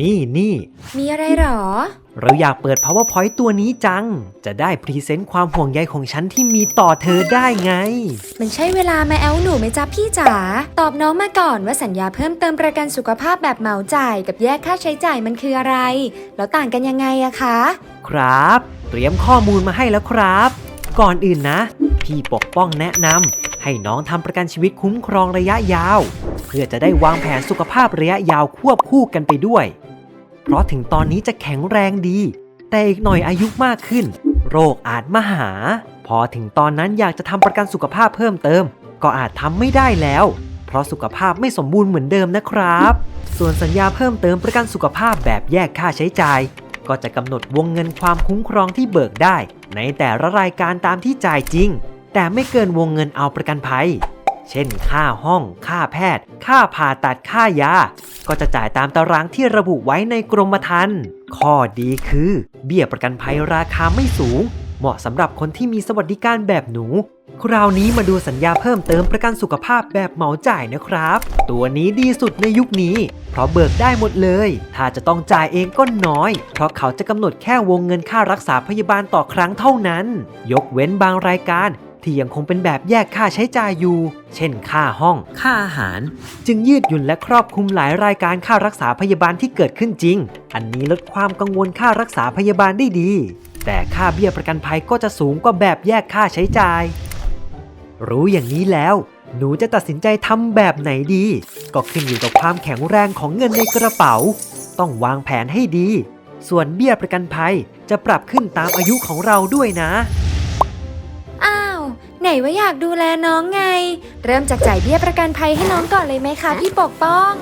นี่นี่ มีอะไรหรอ เราอยากเปิด powerpoint ตัวนี้จัง จะได้พรีเซนต์ความห่วงใยของฉันที่มีต่อเธอได้ไง มันใช่เวลามาแอลหนูไหมจ๊ะพี่จ๋า ตอบน้องมาก่อนว่าสัญญาเพิ่มเติมประกันสุขภาพแบบเหมาจ่าย กับแยกค่าใช้จ่ายมันคืออะไร แล้วต่างกันยังไงอะคะ ครับ เตรียมข้อมูลมาให้แล้วครับ ก่อนอื่นนะ พี่ปกป้องแนะนำให้น้องทำประกันชีวิตคุ้มครองระยะยาว เพื่อจะได้วางแผนสุขภาพระยะยาวควบคู่กันไปด้วย เพราะถึงตอนนี้จะแข็งแรงดี แต่อีกหน่อยอายุมากขึ้น โรคอาจมาหา พอถึงตอนนั้นอยากจะทำประกันสุขภาพเพิ่มเติม ก็อาจทำไม่ได้แล้ว เพราะสุขภาพไม่สมบูรณ์เหมือนเดิมนะครับ ส่วนสัญญาเพิ่มเติมประกันสุขภาพแบบแยกค่าใช้จ่าย ก็จะกำหนดวงเงินความคุ้มครองที่เบิกได้ ในแต่ละรายการตามที่จ่ายจริง แต่ไม่เกินวงเงินเอาประกันภัย เช่น ค่าห้อง ค่าแพทย์ ค่าผ่าตัด ค่ายา ก็จะจ่ายตามตารางที่ระบุไว้ในกรมธรรม์ข้อดีคือ เบี้ยประกันภัยราคาไม่สูง เหมาะสำหรับคนที่มีสวัสดิการแบบหนู คราวนี้มาดูสัญญาเพิ่มเติมประกันสุขภาพแบบเหมาจ่ายนะครับ ตัวนี้ดีสุดในยุคนี้ เพราะเบิกได้หมดเลย ถ้าจะต้องจ่ายเองก็น้อย เพราะเขาจะกำหนดแค่วงเงินค่ารักษาพยาบาลต่อครั้งเท่านั้น ยกเว้นบางรายการ ที่ยังคงเป็นแบบแยกค่าใช้จ่ายอยู่ เช่นค่าห้อง ค่าอาหาร จึงยืดหยุ่นและครอบคลุมหลายรายการค่ารักษาพยาบาลที่เกิดขึ้นจริง อันนี้ลดความกังวลค่ารักษาพยาบาลได้ดี แต่ค่าเบี้ยประกันภัยก็จะสูงกว่าแบบแยกค่าใช้จ่าย รู้อย่างนี้แล้ว หนูจะตัดสินใจทำแบบไหนดี ก็ขึ้นอยู่กับความแข็งแรงของเงินในกระเป๋า ต้องวางแผนให้ดี ส่วนเบี้ยประกันภัยจะปรับขึ้นตามอายุของเราด้วยนะอ้าว ไหนว่าอยากดูแลน้องไง เริ่มจากจ่ายเบี้ยประกันภัยให้น้องก่อนเลยไหมคะพี่ปกป้อง